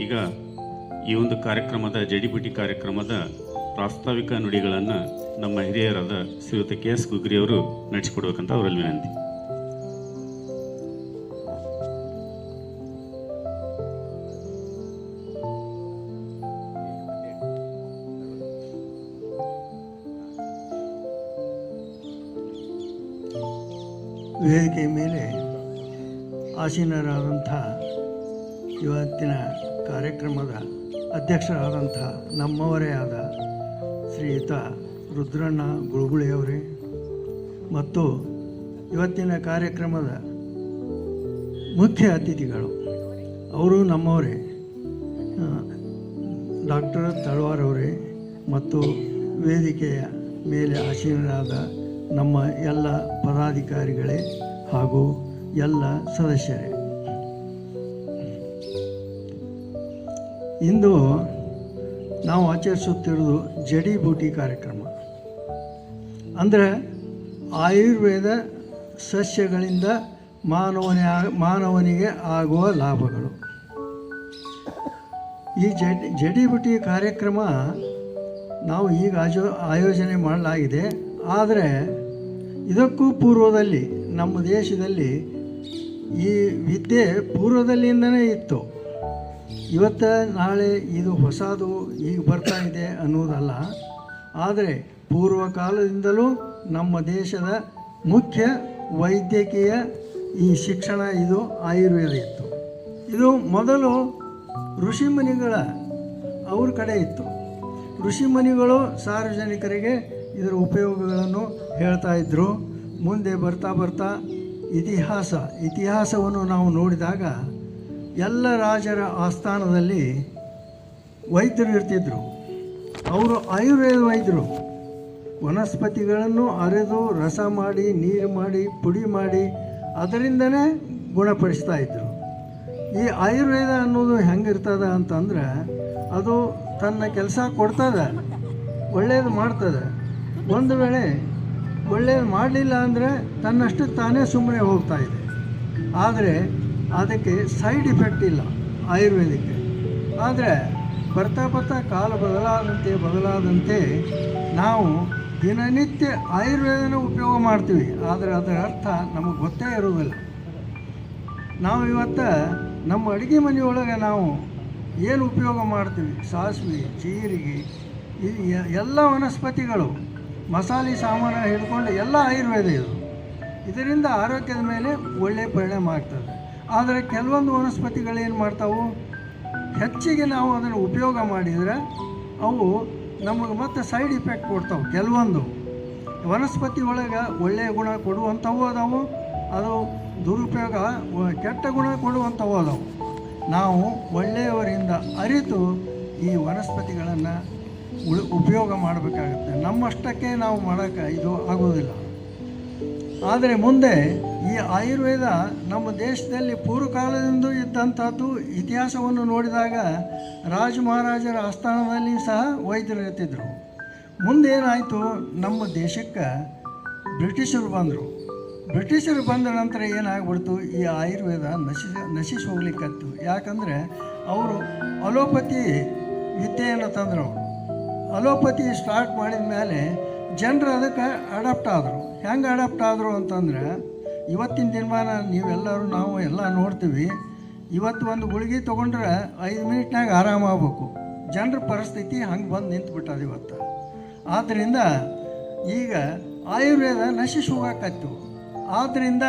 ಈಗ ಈ ಒಂದು ಕಾರ್ಯಕ್ರಮದ ಜಡಿಬಿಟಿ ಕಾರ್ಯಕ್ರಮದ ಪ್ರಾಸ್ತಾವಿಕ ನುಡಿಗಳನ್ನು ನಮ್ಮ ಹಿರಿಯರಾದ ಶ್ರೀಯುತ ಕೆ ಎಸ್ ಗುಗ್ರಿಯವರು ನಡೆಸಿಕೊಡ್ಬೇಕಂತ ಅವರಲ್ಲಿ ವಿನಂತಿ. ವೇದಿಕೆ ಮೇಲೆ ಆಸೀನರಾದಂಥ ಇವತ್ತಿನ ಕಾರ್ಯಕ್ರಮದ ಅಧ್ಯಕ್ಷರಾದಂಥ ನಮ್ಮವರೇ ಆದ ಶ್ರೀಯುತ ರುದ್ರಣ್ಣ ಗುಳುಗುಳಿಯವರೇ. ಮತ್ತು ಇವತ್ತಿನ ಕಾರ್ಯಕ್ರಮದ ಮುಖ್ಯ ಅತಿಥಿಗಳು ಅವರು ನಮ್ಮವರೇ. ಡಾಕ್ಟರ್ ತಳವಾರವರೇ ಮತ್ತು ವೇದಿಕೆಯ ಮೇಲೆ ಆಸೀನರಾದ ನಮ್ಮ ಎಲ್ಲ ಪದಾಧಿಕಾರಿಗಳೇ ಹಾಗೂ ಎಲ್ಲ ಸದಸ್ಯರೇ. ಇಂದು ನಾವು ಆಚರಿಸುತ್ತಿರುವುದು ಜಡಿ ಬೂಟಿ ಕಾರ್ಯಕ್ರಮ. ಅಂದರೆ ಆಯುರ್ವೇದ ಸಸ್ಯಗಳಿಂದ ಮಾನವನ ಮಾನವನಿಗೆ ಆಗುವ ಲಾಭಗಳು. ಈ ಜಡಿ ಬೂಟಿ ಕಾರ್ಯಕ್ರಮ ನಾವು ಈಗ ಆಯೋಜನೆ ಮಾಡಲಾಗಿದೆ. ಆದರೆ ಇದಕ್ಕೂ ಪೂರ್ವದಲ್ಲಿ ನಮ್ಮ ದೇಶದಲ್ಲಿ ಈ ವಿದ್ಯೆ ಪೂರ್ವದಲ್ಲಿಂದನೇ ಇತ್ತು. ಇವತ್ತು ನಾಳೆ ಇದು ಹೊಸದು ಈಗ ಬರ್ತಾ ಇದೆ ಅನ್ನೋದಲ್ಲ. ಆದರೆ ಪೂರ್ವ ಕಾಲದಿಂದಲೂ ನಮ್ಮ ದೇಶದ ಮುಖ್ಯ ವೈದ್ಯಕೀಯ ಈ ಶಿಕ್ಷಣ ಇದು ಆಯುರ್ವೇದ ಇತ್ತು. ಇದು ಮೊದಲು ಋಷಿಮುನಿಗಳ ಅವ್ರ ಕಡೆ ಇತ್ತು. ಋಷಿಮುನಿಗಳು ಸಾರ್ವಜನಿಕರಿಗೆ ಇದರ ಉಪಯೋಗಗಳನ್ನು ಹೇಳ್ತಾ ಇದ್ದರು ಮುಂದೆ ಬರ್ತಾ ಬರ್ತಾ ಇತಿಹಾಸ, ಇತಿಹಾಸವನ್ನು ನಾವು ನೋಡಿದಾಗ ಎಲ್ಲ ರಾಜರ ಆಸ್ಥಾನದಲ್ಲಿ ವೈದ್ಯರು ಇರ್ತಿದ್ರು. ಅವರು ಆಯುರ್ವೇದ ವೈದ್ಯರು. ವನಸ್ಪತಿಗಳನ್ನು ಅರೆದು ರಸ ಮಾಡಿ, ನೀರು ಮಾಡಿ, ಪುಡಿ ಮಾಡಿ ಅದರಿಂದನೇ ಗುಣಪಡಿಸ್ತಾ ಇದ್ದರು ಈ ಆಯುರ್ವೇದ ಅನ್ನೋದು ಹೆಂಗಿರ್ತದ ಅಂತಂದ್ರೆ ಅದು ತನ್ನ ಕೆಲಸ ಕೊಡ್ತದೆ, ಒಳ್ಳೇದು ಮಾಡ್ತದೆ. ಒಂದು ವೇಳೆ ಒಳ್ಳೇದು ಮಾಡಲಿಲ್ಲ ಅಂದರೆ ತನ್ನಷ್ಟು ತಾನೇ ಸುಮ್ಮನೆ ಹೋಗ್ತಾ ಇದೆ. ಆದರೆ ಅದಕ್ಕೆ ಸೈಡ್ ಇಫೆಕ್ಟ್ ಇಲ್ಲ, ಆಯುರ್ವೇದಕ್ಕೆ. ಆದರೆ ಬರ್ತಾ ಬರ್ತಾ ಕಾಲ ಬದಲಾದಂತೆ ಬದಲಾದಂತೆ ನಾವು ದಿನನಿತ್ಯ ಆಯುರ್ವೇದನ ಉಪಯೋಗ ಮಾಡ್ತೀವಿ. ಆದರೆ ಅದರ ಅರ್ಥ ನಮಗೆ ಗೊತ್ತೇ ಇರೋದಿಲ್ಲ ನಾವು ಇವತ್ತು ನಮ್ಮ ಅಡುಗೆ ಮನೆಯೊಳಗೆ ನಾವು ಏನು ಉಪಯೋಗ ಮಾಡ್ತೀವಿ? ಸಾಸಿವೆ, ಜೀರಿಗೆ, ಈ ಎಲ್ಲ ವನಸ್ಪತಿಗಳು, ಮಸಾಲೆ, ಸಾಮಾನು ಹಿಡ್ಕೊಂಡು ಎಲ್ಲ ಆಯುರ್ವೇದ ಇದು. ಇದರಿಂದ ಆರೋಗ್ಯದ ಮೇಲೆ ಒಳ್ಳೆಯ ಪರಿಣಾಮ ಆಗ್ತದೆ. ಆದರೆ ಕೆಲವೊಂದು ವನಸ್ಪತಿಗಳು ಏನು ಮಾಡ್ತಾವು? ಹೆಚ್ಚಿಗೆ ನಾವು ಅದನ್ನು ಉಪಯೋಗ ಮಾಡಿದರೆ ಅವು ನಮಗೆ ಮತ್ತೆ ಸೈಡ್ ಇಫೆಕ್ಟ್ ಕೊಡ್ತಾವೆ, ಕೆಲವೊಂದು. ವನಸ್ಪತಿ ಒಳಗೆ ಒಳ್ಳೆಯ ಗುಣ ಕೊಡುವಂಥವು ಅದಾವು, ಅದು ದುರುಪಯೋಗ, ಕೆಟ್ಟ ಗುಣ ಕೊಡುವಂಥವು ಅದಾವು. ನಾವು ಒಳ್ಳೆಯವರಿಂದ ಅರಿತು ಈ ವನಸ್ಪತಿಗಳನ್ನು ಉಳಿ, ಉಪಯೋಗ ಮಾಡಬೇಕಾಗುತ್ತೆ. ನಮ್ಮಷ್ಟಕ್ಕೆ ನಾವು ಮಾಡೋಕ್ಕೆ ಇದು ಆಗೋದಿಲ್ಲ ಆದರೆ ಮುಂದೆ ಈ ಆಯುರ್ವೇದ ನಮ್ಮ ದೇಶದಲ್ಲಿ ಪೂರ್ವಕಾಲದಿಂದ ಇದ್ದಂಥದ್ದು ಇತಿಹಾಸವನ್ನು ನೋಡಿದಾಗ ರಾಜ ಮಹಾರಾಜರ ಆಸ್ಥಾನದಲ್ಲಿ ಸಹ ವೈದ್ಯರು ಮುಂದೆ ಏನಾಯಿತು? ನಮ್ಮ ದೇಶಕ್ಕೆ ಬ್ರಿಟಿಷರು ಬಂದರು. ಬ್ರಿಟಿಷರು ಬಂದ ನಂತರ ಏನಾಗ್ಬಿಡ್ತು? ಈ ಆಯುರ್ವೇದ ನಶಿ ನಶಿಸಿ ಹೋಗ್ಲಿಕ್ಕತ್ತು. ಯಾಕಂದರೆ ಅವರು ಅಲೋಪತಿ ವಿದ್ಯೆಯನ್ನು ತಂದರು. ಅಲೋಪತಿ ಸ್ಟಾರ್ಟ್ ಮಾಡಿದ ಮೇಲೆ ಜನರು ಅದಕ್ಕೆ ಅಡಾಪ್ಟ್ ಆದರು. ಹೆಂಗೆ ಅಡಾಪ್ಟ್ ಆದರು ಅಂತಂದ್ರೆ ಇವತ್ತಿನ ದಿನಮಾನ ನೀವೆಲ್ಲರೂ ನಾವು ಎಲ್ಲ ನೋಡ್ತೀವಿ. ಇವತ್ತು ಒಂದು ಗುಳಿಗೆ ತೊಗೊಂಡ್ರೆ ಐದು ಮಿನಿಟ್ನಾಗ ಆರಾಮಾಗಬೇಕು ಜನರ ಪರಿಸ್ಥಿತಿ ಹಂಗೆ ಬಂದು ನಿಂತುಬಿಟ್ಟದ ಇವತ್ತು. ಆದ್ದರಿಂದ ಈಗ ಆಯುರ್ವೇದ ನಶಿಸಿ ಹೋಗಕತ್ತು ಆದ್ದರಿಂದ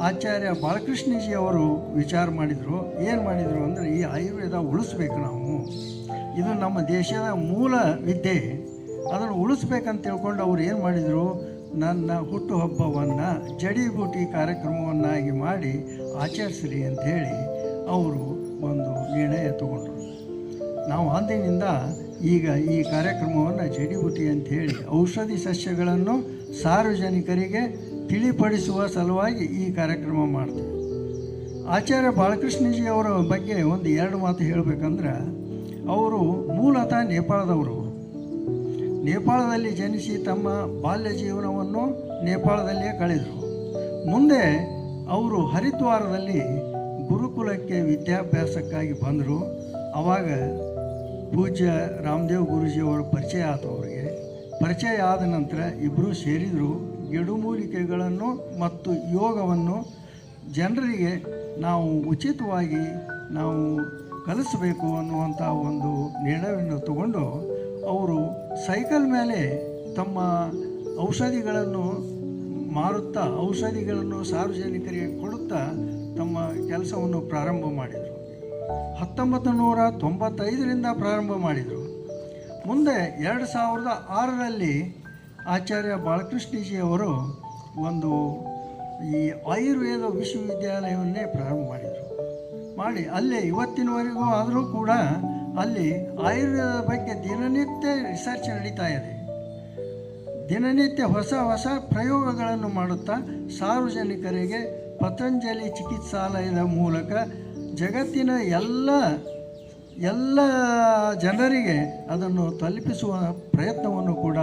ಆಚಾರ್ಯ ಬಾಲಕೃಷ್ಣಜಿ ಅವರು ವಿಚಾರ ಮಾಡಿದರು. ಏನು ಮಾಡಿದರು ಅಂದರೆ ಈ ಆಯುರ್ವೇದ ಉಳಿಸ್ಬೇಕು ನಾವು. ಇದು ನಮ್ಮ ದೇಶದ ಮೂಲ ವಿದ್ಯೆ. ಅದನ್ನು ಉಳಿಸ್ಬೇಕಂತ ತಿಳ್ಕೊಂಡು ಅವ್ರು ಏನು ಮಾಡಿದರು? ನನ್ನ ಹುಟ್ಟುಹಬ್ಬವನ್ನು ಜಡಿಬೂಟಿ ಕಾರ್ಯಕ್ರಮವನ್ನಾಗಿ ಮಾಡಿ ಆಚರಿಸ್ರಿ ಅಂಥೇಳಿ ಅವರು ಒಂದು ನಿರ್ಣಯ ತಗೊಂಡರು. ನಾವು ಅಂದಿನಿಂದ ಈಗ ಈ ಕಾರ್ಯಕ್ರಮವನ್ನು ಜಡಿಬುಟಿ ಅಂಥೇಳಿ ಔಷಧಿ ಸಸ್ಯಗಳನ್ನು ಸಾರ್ವಜನಿಕರಿಗೆ ತಿಳಿಪಡಿಸುವ ಸಲುವಾಗಿ ಈ ಕಾರ್ಯಕ್ರಮ ಮಾಡ್ತೀವಿ. ಆಚಾರ್ಯ ಬಾಲಕೃಷ್ಣಜಿ ಅವರ ಬಗ್ಗೆ ಒಂದು ಎರಡು ಮಾತು ಹೇಳಬೇಕಂದ್ರೆ, ಅವರು ಮೂಲತಃ ನೇಪಾಳದವರು. ನೇಪಾಳದಲ್ಲಿ ಜನಿಸಿ ತಮ್ಮ ಬಾಲ್ಯ ಜೀವನವನ್ನು ನೇಪಾಳದಲ್ಲಿಯೇ ಕಳೆದರು. ಮುಂದೆ ಅವರು ಹರಿದ್ವಾರದಲ್ಲಿ ಗುರುಕುಲಕ್ಕೆ ವಿದ್ಯಾಭ್ಯಾಸಕ್ಕಾಗಿ ಬಂದರು. ಆವಾಗ ಪೂಜ್ಯ ರಾಮದೇವ್ ಗುರುಜಿಯವರು ಪರಿಚಯ ಆತು ಅವರಿಗೆ ಪರಿಚಯ ಆದ ನಂತರ ಇಬ್ಬರೂ ಸೇರಿದರು. ಗಿಡಮೂಲಿಕೆಗಳನ್ನು ಮತ್ತು ಯೋಗವನ್ನು ಜನರಿಗೆ ನಾವು ಉಚಿತವಾಗಿ ನಾವು ಕಲಿಸಬೇಕು ಅನ್ನುವಂಥ ಒಂದು ನಿರ್ಣಯವನ್ನು ತಗೊಂಡು ಅವರು ಸೈಕಲ್ ಮೇಲೆ ತಮ್ಮ ಔಷಧಿಗಳನ್ನು ಮಾರುತ್ತಾ ಔಷಧಿಗಳನ್ನು ಸಾರ್ವಜನಿಕರಿಗೆ ಕೊಡುತ್ತಾ ತಮ್ಮ ಕೆಲಸವನ್ನು ಪ್ರಾರಂಭ ಮಾಡಿದರು. ಹತ್ತೊಂಬತ್ತು ನೂರ ತೊಂಬತ್ತೈದರಿಂದ ಪ್ರಾರಂಭ ಮಾಡಿದರು. ಮುಂದೆ ಎರಡು ಸಾವಿರದ ಆರರಲ್ಲಿ ಆಚಾರ್ಯ ಬಾಲಕೃಷ್ಣಜಿಯವರು ಒಂದು ಈ ಆಯುರ್ವೇದ ವಿಶ್ವವಿದ್ಯಾಲಯವನ್ನೇ ಪ್ರಾರಂಭ ಮಾಡಿದರು. ಮಾಡಿ, ಅಲ್ಲೇ ಇವತ್ತಿನವರೆಗೂ ಆದರೂ ಕೂಡ ಅಲ್ಲಿ ಆಯುರ್ವೇದ ಬಗ್ಗೆ ದಿನನಿತ್ಯ ರಿಸರ್ಚ್ ನಡೀತಾ ಇದೆ. ದಿನನಿತ್ಯ ಹೊಸ ಹೊಸ ಪ್ರಯೋಗಗಳನ್ನು ಮಾಡುತ್ತಾ ಸಾರ್ವಜನಿಕರಿಗೆ ಪತಂಜಲಿ ಚಿಕಿತ್ಸಾಲಯದ ಮೂಲಕ ಜಗತ್ತಿನ ಎಲ್ಲ ಎಲ್ಲ ಜನರಿಗೆ ಅದನ್ನು ತಲುಪಿಸುವ ಪ್ರಯತ್ನವನ್ನು ಕೂಡ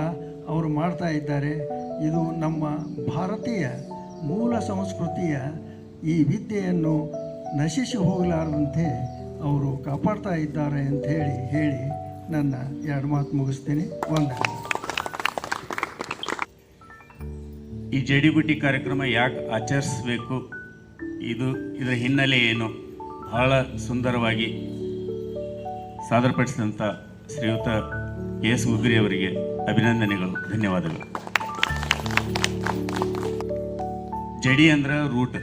ಅವರು ಮಾಡ್ತಾ ಇದ್ದಾರೆ. ಇದು ನಮ್ಮ ಭಾರತೀಯ ಮೂಲ ಸಂಸ್ಕೃತಿಯ ಈ ವಿದ್ಯೆಯನ್ನು ನಶಿಸಿ ಹೋಗಲಾರದಂತೆ ಅವರು ಕಾಪಾಡ್ತಾ ಇದ್ದಾರೆ ಅಂತ ಹೇಳಿ ಹೇಳಿ ನನ್ನ ಎರಡು ಮಾತು ಮುಗಿಸ್ತೀನಿ. ವಂದನೆ. ಈ ಜಡಿಬುಟಿ ಕಾರ್ಯಕ್ರಮ ಯಾಕೆ ಆಚರಿಸಬೇಕು? ಇದು, ಇದರ ಹಿನ್ನೆಲೆ ಏನು? ಬಹಳ ಸುಂದರವಾಗಿ ಸಾದರಪಡಿಸಿದಂಥ ಶ್ರೀಯುತ ಎಸ್ ಉಗ್ರಿ ಅವರಿಗೆ ಅಭಿನಂದನೆಗಳು, ಧನ್ಯವಾದಗಳು. ಜಡಿ ಅಂದ್ರೆ ರೂಟ್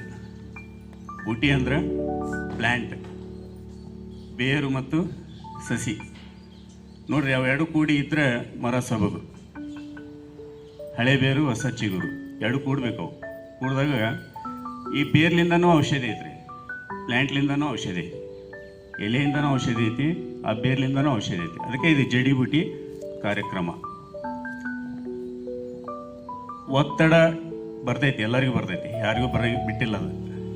ಬುಟಿ ಅಂದ್ರೆ ಪ್ಲ್ಯಾಂಟ್ ಬೇರು ಮತ್ತು ಸಸಿ. ನೋಡ್ರಿ ಅವೆರಡು ಕೂಡಿ ಇದ್ರೆ ಮರ ಸೊಬಗು ಹಳೆ ಬೇರು, ಹೊಸ ಚಿಗುರು. ಎರಡು ಕೂಡಬೇಕು ಅವು. ಕೂಡಿದಾಗ ಈ ಬೇರ್ಲಿಂದನೂ ಔಷಧಿ ಐತ್ರಿ. ಪ್ಲ್ಯಾಂಟ್ಲಿಂದನೂ ಔಷಧಿ ಎಲೆಯಿಂದನೂ ಔಷಧಿ ಐತಿ. ಆ ಬೇರ್ಲಿಂದನೂ ಔಷಧಿ ಐತಿ. ಅದಕ್ಕೆ ಇದು ಜಡಿ ಬುಟಿ ಕಾರ್ಯಕ್ರಮ. ಒತ್ತಡ ಬರ್ತೈತಿ, ಎಲ್ಲರಿಗೂ ಬರ್ತೈತಿ. ಯಾರಿಗೂ ಬರ ಬಿಟ್ಟಿಲ್ಲ ಅದು.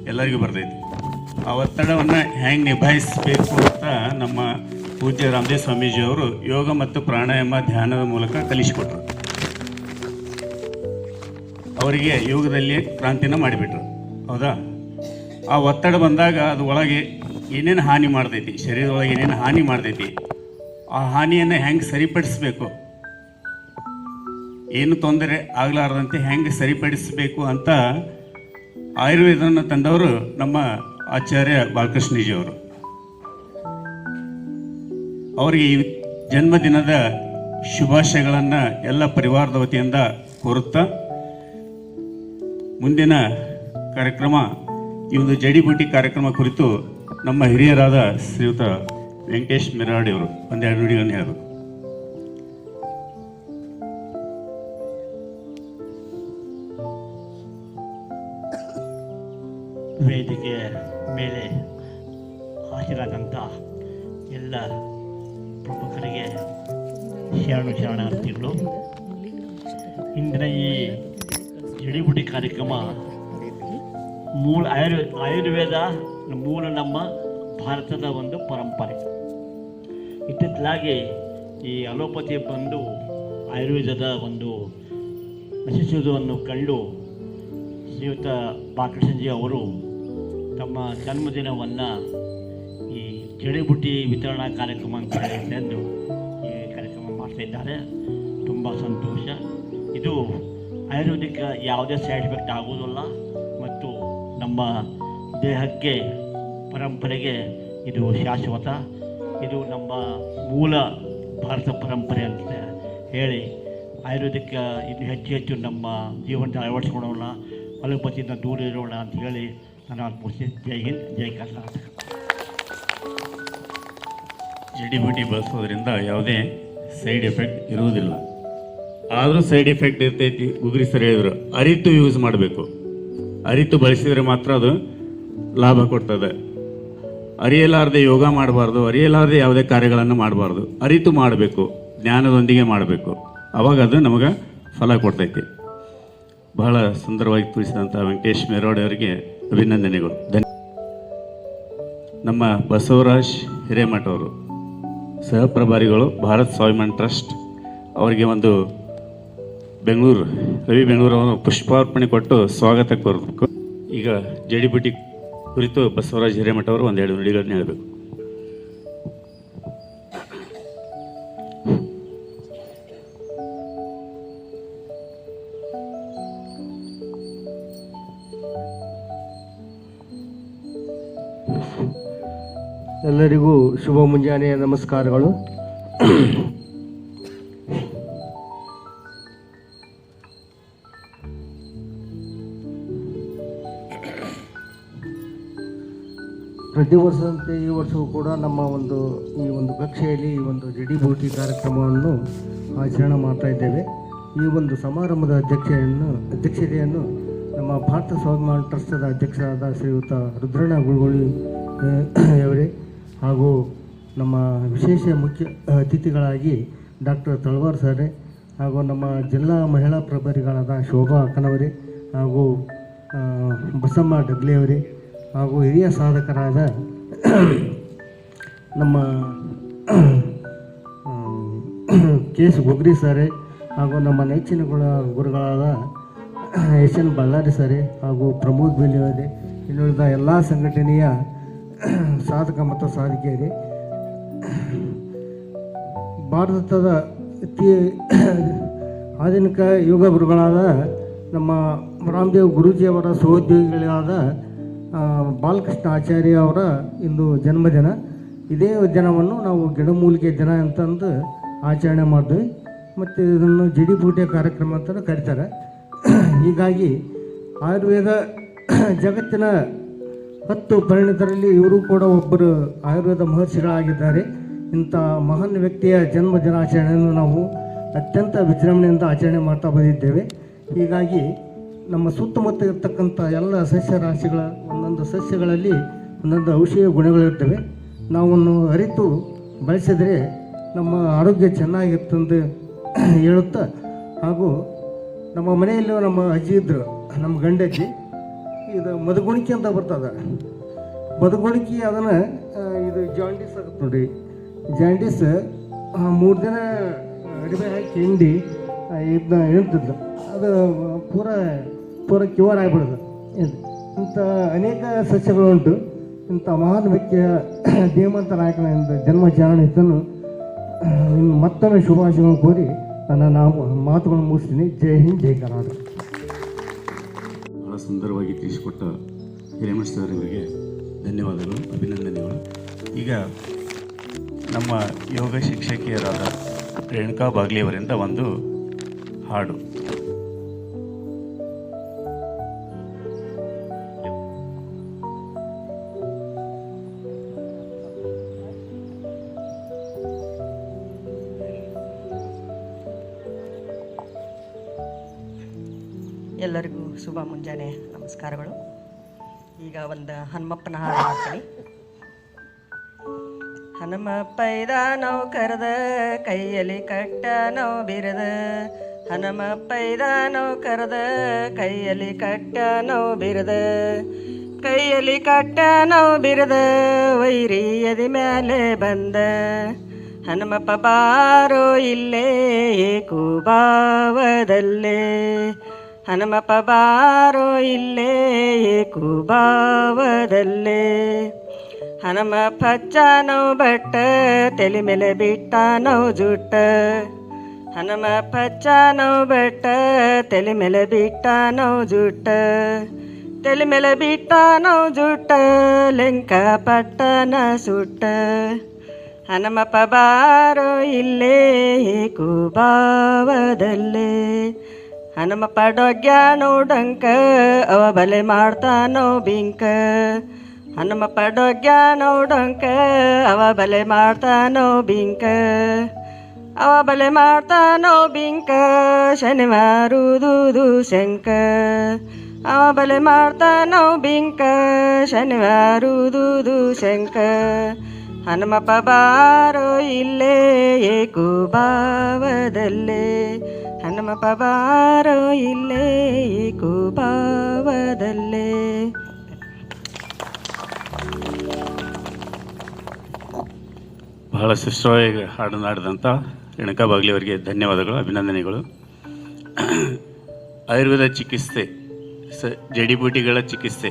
ಎಲ್ಲರಿಗೂ ಬರ್ತೈತಿ. ಆ ಒತ್ತಡವನ್ನು ಹೆಂಗೆ ನಿಭಾಯಿಸಬೇಕು ಅಂತ ನಮ್ಮ ಪೂಜ್ಯ ರಾಮದೇವ್ ಸ್ವಾಮೀಜಿಯವರು ಯೋಗ ಮತ್ತು ಪ್ರಾಣಾಯಾಮ ಧ್ಯಾನದ ಮೂಲಕ ಕಲಿಸಿಕೊಟ್ರು. ಅವರಿಗೆ ಯೋಗದಲ್ಲಿ ಕ್ರಾಂತಿನ ಮಾಡಿಬಿಟ್ರು. ಹೌದಾ? ಆ ಒತ್ತಡ ಬಂದಾಗ ಅದು ಒಳಗೆ ಏನೇನು ಹಾನಿ ಮಾಡ್ತೈತಿ, ಶರೀರದೊಳಗೆ ಏನೇನು ಹಾನಿ ಮಾಡ್ತೈತಿ, ಆ ಹಾನಿಯನ್ನು ಹೆಂಗೆ ಸರಿಪಡಿಸಬೇಕು, ಏನು ತೊಂದರೆ ಆಗಲಾರದಂತೆ ಹೆಂಗೆ ಸರಿಪಡಿಸಬೇಕು ಅಂತ ಆಯುರ್ವೇದವನ್ನು ತಂದವರು ನಮ್ಮ ಆಚಾರ್ಯ ಬಾಲಕೃಷ್ಣಜಿಯವರು. ಅವರಿಗೆ ಈ ಜನ್ಮದಿನದ ಶುಭಾಶಯಗಳನ್ನು ಎಲ್ಲ ಪರಿವಾರದ ವತಿಯಿಂದ ಕೋರುತ್ತಾ, ಮುಂದಿನ ಕಾರ್ಯಕ್ರಮ, ಈ ಒಂದು ಜಡಿಬೂಟಿ ಕಾರ್ಯಕ್ರಮ ಕುರಿತು ನಮ್ಮ ಹಿರಿಯರಾದ ಶ್ರೀಯುತ ವೆಂಕಟೇಶ್ ಮಿರಾಡಿ ಅವರು ಒಂದೆರಡು ನುಡಿಗಳನ್ನು ಹೇಳಬೇಕು. ವೇದಿಕೆಯ ಮೇಲೆ ಹಾಜರಾದಂಥ ಎಲ್ಲ ಪ್ರಮುಖರಿಗೆ ಶರಣು ಶರಣಾರ್ಥಿಗಳು. ಇಂದಿನ ಈ ಜಡಿಬುಡಿ ಕಾರ್ಯಕ್ರಮ ಮೂಲ ಆಯುರ್ವೇದ ಆಯುರ್ವೇದ ಮೂಲ ನಮ್ಮ ಭಾರತದ ಒಂದು ಪರಂಪರೆ. ಇತ್ತಿತ್ತಲಾಗಿ ಈ ಅಲೋಪತಿ ಬಂದು ಆಯುರ್ವೇದದ ಒಂದು ನಶಿಸುವುದನ್ನು ಕಂಡು ಶ್ರೀಯುತ ಬಾಲಕೃಷ್ಣಜಿ ಅವರು ತಮ್ಮ ಜನ್ಮದಿನವನ್ನು ಈ ಜಡಿಬುಟ್ಟಿ ವಿತರಣಾ ಕಾರ್ಯಕ್ರಮ ಅಂತ ಹೇಳಿದ್ದೆಂದು ಈ ಕಾರ್ಯಕ್ರಮ ಮಾಡ್ತಾ ಇದ್ದಾರೆ. ತುಂಬ ಸಂತೋಷ. ಇದು ಆಯುರ್ವೇದಿಕ್ ಯಾವುದೇ ಸೈಡ್ ಎಫೆಕ್ಟ್ ಆಗೋದಿಲ್ಲ ಮತ್ತು ನಮ್ಮ ದೇಹಕ್ಕೆ, ಪರಂಪರೆಗೆ ಇದು ಶಾಶ್ವತ. ಇದು ನಮ್ಮ ಮೂಲ ಭಾರತ ಪರಂಪರೆ ಅಂತ ಹೇಳಿ ಆಯುರ್ವೇದಿಕ್ ಇದು ಹೆಚ್ಚು ಹೆಚ್ಚು ನಮ್ಮ ಜೀವನದ ಅಳವಡಿಸ್ಕೊಳ್ಳೋಣ, ಅಲೋಪತಿಯಿಂದ ದೂರ ಇರೋಣ ಅಂತ ಹೇಳಿ ನಾನು ಮುಗಿಸಿ ಜೈ ಹಿಂದ್, ಜೈ ಕರ್ನಾಟಕ. ಜಡಿಬುಟಿ ಬಳಸೋದ್ರಿಂದ ಯಾವುದೇ ಸೈಡ್ ಎಫೆಕ್ಟ್ ಇರುವುದಿಲ್ಲ. ಆದರೂ ಸೈಡ್ ಎಫೆಕ್ಟ್ ಇರ್ತೈತಿ ಉಗುರಿ ಸರಿ ಹೇಳಿದ್ರು. ಅರಿತು ಯೂಸ್ ಮಾಡಬೇಕು. ಅರಿತು ಬಳಸಿದರೆ ಮಾತ್ರ ಅದು ಲಾಭ ಕೊಡ್ತದೆ. ಅರಿಯಲಾರದೆ ಯೋಗ ಮಾಡಬಾರ್ದು, ಅರಿಯಲಾರದೆ ಯಾವುದೇ ಕಾರ್ಯಗಳನ್ನು ಮಾಡಬಾರ್ದು. ಅರಿತು ಮಾಡಬೇಕು, ಜ್ಞಾನದೊಂದಿಗೆ ಮಾಡಬೇಕು. ಅವಾಗ ಅದು ನಮಗೆ ಫಲ ಕೊಡ್ತೈತಿ. ಬಹಳ ಸುಂದರವಾಗಿ ತಿಳಿಸಿದಂಥ ವೆಂಕಟೇಶ್ ಮೇರೋಡಿ ಅವರಿಗೆ ಅಭಿನಂದನೆಗಳು. ಧನ್ಯ ನಮ್ಮ ಬಸವರಾಜ್ ಹಿರೇಮಠ ಅವರು ಸಹಪ್ರಭಾರಿಗಳು, ಭಾರತ್ ಸ್ವಾಭಿಮಾನ್ ಟ್ರಸ್ಟ್, ಅವರಿಗೆ ಒಂದು ಬೆಂಗಳೂರು, ರವಿ ಬೆಂಗಳೂರು ಅವರು ಪುಷ್ಪಾರ್ಪಣೆ ಕೊಟ್ಟು ಸ್ವಾಗತ ಕೋರಬೇಕು ಈಗ ಜಡಿಬಿಟಿ ಕುರಿತು ಬಸವರಾಜ್ ಹಿರೇಮಠ ಅವರು ಒಂದೆರಡು ನುಡಿಗಳನ್ನ ಹೇಳಬೇಕು. ಎಲ್ಲರಿಗೂ ಶುಭ ಮುಂಜಾನೆಯ ನಮಸ್ಕಾರಗಳು. ಪ್ರತಿ ವರ್ಷದಂತೆ ಈ ವರ್ಷವೂ ಕೂಡ ನಮ್ಮ ಒಂದು, ಈ ಒಂದು ಕಕ್ಷೆಯಲ್ಲಿ ಈ ಒಂದು ಜಡಿಬೂಟಿ ಕಾರ್ಯಕ್ರಮವನ್ನು ಆಚರಣೆ ಮಾಡ್ತಾ ಇದ್ದೇವೆ. ಈ ಒಂದು ಸಮಾರಂಭದ ಅಧ್ಯಕ್ಷೆಯನ್ನು, ಅಧ್ಯಕ್ಷತೆಯನ್ನು ನಮ್ಮ ಭಾರತ ಸ್ವಾಭಿಮಾನ ಟ್ರಸ್ಟದ ಅಧ್ಯಕ್ಷರಾದ ಶ್ರೀಯುತ ರುದ್ರಣ್ಣ ಗುರುಗಳು ಅವರೇ ಹಾಗೂ ನಮ್ಮ ವಿಶೇಷ ಮುಖ್ಯ ಅತಿಥಿಗಳಾಗಿ ಡಾಕ್ಟರ್ ತಳವಾರ್ ಸರ್ ಹಾಗೂ ನಮ್ಮ ಜಿಲ್ಲಾ ಮಹಿಳಾ ಪ್ರಭಾರಿಗಳಾದ ಶೋಭಾ ಅಕ್ಕನವರೇ ಹಾಗೂ ಬಸಮ್ಮ ಡಗ್ಲಿಯವರೇ ಹಾಗೂ ಹಿರಿಯ ಸಾಧಕರಾದ ನಮ್ಮ ಕೆ ಎಸ್ ಗೊಗ್ರಿ ಸರ್ ಹಾಗೂ ನಮ್ಮ ನೆಚ್ಚಿನ ಗುಣ ಗುರುಗಳಾದ ಎಸ್ ಎನ್ ಬಳ್ಳಾರಿ ಸರ್ ಹಾಗೂ ಪ್ರಮೋದ್ ಬೇಲಿಯವರೇ ಇನ್ನುಳಿದ ಎಲ್ಲ ಸಂಘಟನೆಯ ಸಾಧಕ ಮತ್ತು ಸಾಧಿಕೆಯರೇ ಭಾರತದ ಅತಿ ಆಧುನಿಕ ಯೋಗ ಗುರುಗಳಾದ ನಮ್ಮ ರಾಮದೇವ್ ಗುರೂಜಿಯವರ ಸಹೋದ್ಯೋಗಿಗಳಾದ ಬಾಲಕೃಷ್ಣ ಆಚಾರ್ಯ ಅವರ ಇಂದು ಜನ್ಮದಿನ. ಇದೇ ದಿನವನ್ನು ನಾವು ಗಿಡಮೂಲಿಕೆ ದಿನ ಅಂತಂದು ಆಚರಣೆ ಮಾಡ್ತೀವಿ ಮತ್ತು ಇದನ್ನು ಜಡಿಬೂಟೆ ಕಾರ್ಯಕ್ರಮ ಅಂತಲೂ ಕರೀತಾರೆ. ಹೀಗಾಗಿ ಆಯುರ್ವೇದ ಜಗತ್ತಿನ ಹತ್ತು ಪರಿಣಿತರಲ್ಲಿ ಇವರು ಕೂಡ ಒಬ್ಬರು ಆಯುರ್ವೇದ ಮಹರ್ಷಿಗಳಾಗಿದ್ದಾರೆ. ಇಂಥ ಮಹಾನ್ ವ್ಯಕ್ತಿಯ ಜನ್ಮ ದಿನಾಚರಣೆಯನ್ನು ನಾವು ಅತ್ಯಂತ ವಿಜೃಂಭಣೆಯಿಂದ ಆಚರಣೆ ಮಾಡ್ತಾ ಬಂದಿದ್ದೇವೆ. ಹೀಗಾಗಿ ನಮ್ಮ ಸುತ್ತಮುತ್ತ ಇರತಕ್ಕಂಥ ಎಲ್ಲ ಸಸ್ಯ ರಾಶಿಗಳ ಒಂದೊಂದು ಸಸ್ಯಗಳಲ್ಲಿ ಒಂದೊಂದು ಔಷಧೀಯ ಗುಣಗಳಿರ್ತವೆ. ನಾವನ್ನು ಅರಿತು ಬಳಸಿದರೆ ನಮ್ಮ ಆರೋಗ್ಯ ಚೆನ್ನಾಗಿರ್ತಂದು ಹೇಳುತ್ತಾ ಹಾಗೂ ನಮ್ಮ ಮನೆಯಲ್ಲೂ ನಮ್ಮ ಅಜ್ಜಿ ಇದ್ದರು ನಮ್ಮ ಗಂಡಜ್ಜಿ. ಇದು ಮದಗುಣಿಕೆ ಅಂತ ಬರ್ತದೆ. ಮದಗುಣಿಕೆ ಅದನ್ನು ಇದು ಜಾಂಡೀಸ್ ಆಗುತ್ತೆ ನೋಡಿ. ಜಾಂಡೀಸ್ ಮೂರು ದಿನ ಅಡಿಮೆ ಹಾಕಿ ಹಿಂಡಿ ಇದನ್ನ ಹೇಳ್ತಿದ್ಲು ಅದು ಪೂರ ಪೂರ ಕ್ಯೂರ್ ಆಗಿಬಿಡೋದು ಇಂಥ ಅನೇಕ ಸಸ್ಯಗಳು ಉಂಟು ಇಂಥ ಮಹಾನ್ ವ್ಯಕ್ತಿಯ ಧೀಮಂತ ನಾಯಕನ ಜನ್ಮ ಜನ್ಮ ಜಾಣಿತನ್ನು ಇನ್ನು ಮತ್ತೊಮ್ಮೆ ಶುಭಾಶಯಗಳನ್ನು ಕೋರಿ ನನ್ನ ನಾವು ಮಾತುಗಳನ್ನು ಮುಗಿಸ್ತೀನಿ. ಜೈ ಹಿಂದ್, ಜೈ ಕರ್ನಾಟಕ. ಸುಂದರವಾಗಿ ತಿಳಿಸಿಕೊಟ್ಟ ಹಿರೇಮಠ ಸರ್ ಧನ್ಯವಾದಗಳು ಅಭಿನಂದನೆಗಳು. ಈಗ ನಮ್ಮ ಯೋಗ ಶಿಕ್ಷಕಿಯರಾದ ರೇಣುಕಾ ಬಾಗ್ಲಿಯವರಿಂದ ಒಂದು ಹಾಡು. ಎಲ್ಲರಿಗೂ ಶುಭ ಮುಂಜಾನೆ ನಮಸ್ಕಾರಗಳು. ಈಗ ಒಂದು ಹನುಮಪ್ಪನ ಹಾಡು ಹಾಕಿ ಹನುಮಪ್ಪ ಇದ ನಾವು ಕರೆದ ಕೈಯಲ್ಲಿ ಕಟ್ಟ ನಾವು ಬಿರದ ಹನುಮಪ್ಪ ಪೈದ ನಾವು ಕರೆದ ಕೈಯಲ್ಲಿ ಕಟ್ಟ ನಾವು ಬಿರದ ಕೈಯಲ್ಲಿ ಕಟ್ಟ ನಾವು ಬಿರದ ವೈರಿ ಎದಿ ಮೇಲೆ ಬಂದ. ಹನುಮಪ್ಪ ಬಾರೋ ಇಲ್ಲೇ ಏಕುಭಾವದಲ್ಲೇ ಹನುಮಪ್ಪ ಬಾರೋ ಇಲ್ಲೇ ಏಕುಭಾವದಲ್ಲೇ. ಹನುಮಪ್ಪ ಹಚ್ಚಾನೋ ಬಟ್ಟ ತಲೆ ಮೇಲೆ ಬಿಟ್ಟಾನೋ ಜುಟ್ಟ. ಹನುಮಪ್ಪ ಹಚ್ಚಾನೋ ಬಟ್ಟ ತಲೆ ಮೇಲೆ ಬಿಟ್ಟಾನೋ ಜುಟ್ಟ. ತಲೆ ಮೇಲೆ ಬಿಟ್ಟಾನೋ ಜುಟ್ಟ, ಲೆಂಕ ಪಟ್ಟನ ಸುಟ್ಟ. ಹನುಮಪ್ಪ ಬಾರೋ ಇಲ್ಲೇ ಕುಬಾವದಲ್ಲೇ ಹನುಮಪ್ಪ ಪಡೋಗ್ಯ ಡಂಕ, ಅವ ಬಲೆ ಮಾಡ್ತಾನೋ ಬಿಂಕ. ಹನುಮ ಪಡೋಗ್ಯ ಡಂಕ, ಅವ ಬಲೆ ಮಾಡ್ತಾನೋ ಬಿಂಕ. ಅವ ಬಲೆ ಮಾಡ್ತಾನೋ ಬಿಂಕ ಶನಿವಾರುದುದು ಶಂಕ. ಅವ ಬಲೆ ಮಾಡ್ತಾನೋ ಬಿಂಕ ಶನಿವಾರುದುದು ಶಂಕ. ಹನುಮಪ್ಪ ಬಾರೋ ಇಲ್ಲೇ ಏಕುಭಾವದಲ್ಲೇ ಹನುಮಪ್ಪ ಬಾರೋ ಇಲ್ಲೇ ಕೂಪಾವದಲ್ಲೇ. ಬಹಳ ಸುಶ್ರವಾಗಿ ಹಾಡನಾಡಿದಂಥ ರೇಣುಕಾ ಬಾಗ್ಲಿ ಅವರಿಗೆ ಧನ್ಯವಾದಗಳು, ಅಭಿನಂದನೆಗಳು. ಆಯುರ್ವೇದ ಚಿಕಿತ್ಸೆ, ಸ ಜಡಿಬೂಟಿಗಳ ಚಿಕಿತ್ಸೆ.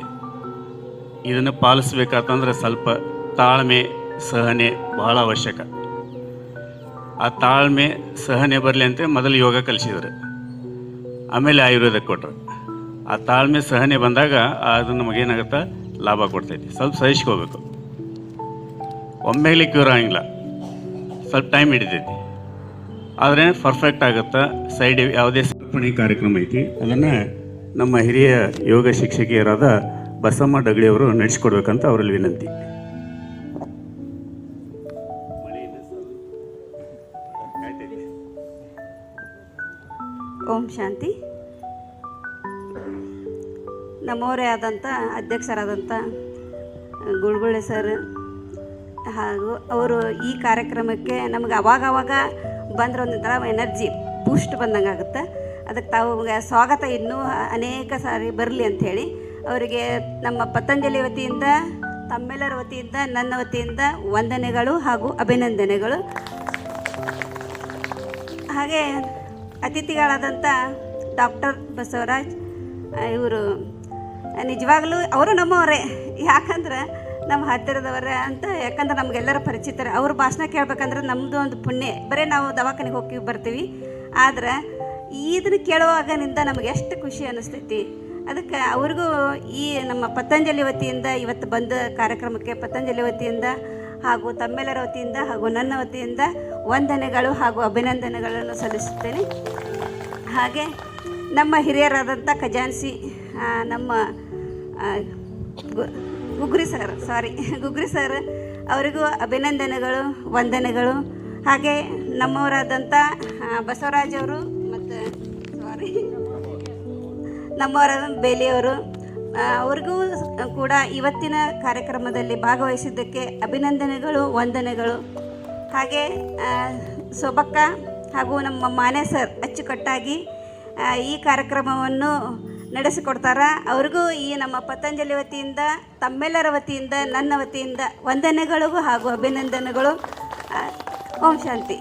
ಇದನ್ನು ಪಾಲಿಸ್ಬೇಕಾತಂದ್ರೆ ಸ್ವಲ್ಪ ತಾಳ್ಮೆ, ಸಹನೆ ಬಹಳ ಅವಶ್ಯಕ. ಆ ತಾಳ್ಮೆ ಸಹನೆ ಬರಲಿ ಅಂತ ಮೊದಲು ಯೋಗ ಕಲಿಸಿದ್ರು. ಆಮೇಲೆ ಆಯುರ್ವೇದ ಕೊಟ್ಟರು ಆ ತಾಳ್ಮೆ ಸಹನೆ ಬಂದಾಗ ಅದು ನಮಗೇನಾಗುತ್ತೆ ಲಾಭ ಕೊಡ್ತೈತಿ. ಸ್ವಲ್ಪ ಸಹಿಸ್ಕೋಬೇಕು ಒಮ್ಮೆಲೆ ಕ್ಯೂರ್ ಆಗಿಲ್ಲ. ಸ್ವಲ್ಪ ಟೈಮ್ ಹಿಡಿತೈತಿ. ಆದರೆ ಪರ್ಫೆಕ್ಟ್ ಆಗುತ್ತಾ ಸೈಡ್ ಯಾವುದೇ ಸಮರ್ಪಣೆ ಕಾರ್ಯಕ್ರಮ ಐತಿ, ಅದನ್ನು ನಮ್ಮ ಹಿರಿಯ ಯೋಗ ಶಿಕ್ಷಕಿಯರಾದ ಬಸಮ್ಮ ಡಗಳಿಯವರು ನಡೆಸ್ಕೊಡ್ಬೇಕಂತ ಅವರಲ್ಲಿ ವಿನಂತಿ. ಶಾಂತಿ. ನಮ್ಮವರೇ ಆದಂಥ ಅಧ್ಯಕ್ಷರಾದಂಥ ಗುಳ್ಗುಳ್ಳೆ ಸರ್ ಹಾಗೂ ಅವರು ಈ ಕಾರ್ಯಕ್ರಮಕ್ಕೆ ನಮಗೆ ಅವಾಗ ಅವಾಗ ಒಂದು ಒಂಥರ ಎನರ್ಜಿ ಬೂಸ್ಟ್ ಬಂದಂಗೆ ಆಗುತ್ತೆ. ಅದಕ್ಕೆ ತಾವು ಸ್ವಾಗತ ಇನ್ನೂ ಅನೇಕ ಸಾರಿ ಬರಲಿ ಅಂಥೇಳಿ ಅವರಿಗೆ ನಮ್ಮ ಪತಂಜಲಿ ವತಿಯಿಂದ, ತಮ್ಮೆಲ್ಲರ ವತಿಯಿಂದ, ನನ್ನ ವತಿಯಿಂದ ವಂದನೆಗಳು ಹಾಗೂ ಅಭಿನಂದನೆಗಳು. ಹಾಗೆ ಅತಿಥಿಗಳಾದಂಥ ಡಾಕ್ಟರ್ ಬಸವರಾಜ್ ಇವರು, ನಿಜವಾಗ್ಲೂ ಅವರು ನಮ್ಮವರೇ. ಯಾಕಂದ್ರೆ ನಮ್ಮ ಹತ್ತಿರದವರೇ ಅಂತ, ಯಾಕಂದ್ರೆ ನಮಗೆಲ್ಲರ ಪರಿಚಿತರ. ಅವ್ರ ಭಾಷಣ ಕೇಳ್ಬೇಕಂದ್ರೆ ನಮ್ಮದು ಒಂದು ಪುಣ್ಯ. ಬರೀ ನಾವು ದವಾಖಾನೆಗೆ ಹೋಗಿ ಬರ್ತೀವಿ. ಆದ್ರೆ ಇದನ್ನು ಕೇಳುವಾಗನಿಂದ ನಮಗೆ ಎಷ್ಟು ಖುಷಿ ಅನ್ನಿಸ್ತೈತಿ ಅದಕ್ಕೆ ಅವ್ರಿಗೂ ಈ ನಮ್ಮ ಪತಂಜಲಿ ವತಿಯಿಂದ ಇವತ್ತು ಬಂದ ಕಾರ್ಯಕ್ರಮಕ್ಕೆ, ಪತಂಜಲಿ ವತಿಯಿಂದ ಹಾಗೂ ತಮ್ಮೆಲ್ಲರ ವತಿಯಿಂದ ಹಾಗೂ ನನ್ನ ವತಿಯಿಂದ ವಂದನೆಗಳು ಹಾಗೂ ಅಭಿನಂದನೆಗಳನ್ನು ಸಲ್ಲಿಸುತ್ತೇನೆ. ಹಾಗೆ ನಮ್ಮ ಹಿರಿಯರಾದಂಥ ಖಜಾನ್ಸಿ ನಮ್ಮ Gugri sir sorry Gugri sir ಅವರಿಗೂ ಅಭಿನಂದನೆಗಳು, ವಂದನೆಗಳು. ಹಾಗೆ ನಮ್ಮವರಾದಂಥ ಬಸವರಾಜವರು ಮತ್ತು ಸಾರಿ ನಮ್ಮವರಾದ ಬೇಲಿಯವರು ಅವ್ರಿಗೂ ಕೂಡ ಇವತ್ತಿನ ಕಾರ್ಯಕ್ರಮದಲ್ಲಿ ಭಾಗವಹಿಸಿದ್ದಕ್ಕೆ ಅಭಿನಂದನೆಗಳು, ವಂದನೆಗಳು. ಹಾಗೆ ಸೊಬಕ್ಕ ಹಾಗೂ ನಮ್ಮ ಮಾನೆ ಸರ್ ಅಚ್ಚುಕಟ್ಟಾಗಿ ಈ ಕಾರ್ಯಕ್ರಮವನ್ನು ನಡೆಸಿಕೊಡ್ತಾರ. ಅವ್ರಿಗೂ ಈ ನಮ್ಮ ಪತಂಜಲಿ ವತಿಯಿಂದ, ತಮ್ಮೆಲ್ಲರ ವತಿಯಿಂದ, ನನ್ನ ವತಿಯಿಂದ ವಂದನೆಗಳಿಗೂ ಹಾಗೂ ಅಭಿನಂದನೆಗಳು. ಓಂ ಶಾಂತಿ.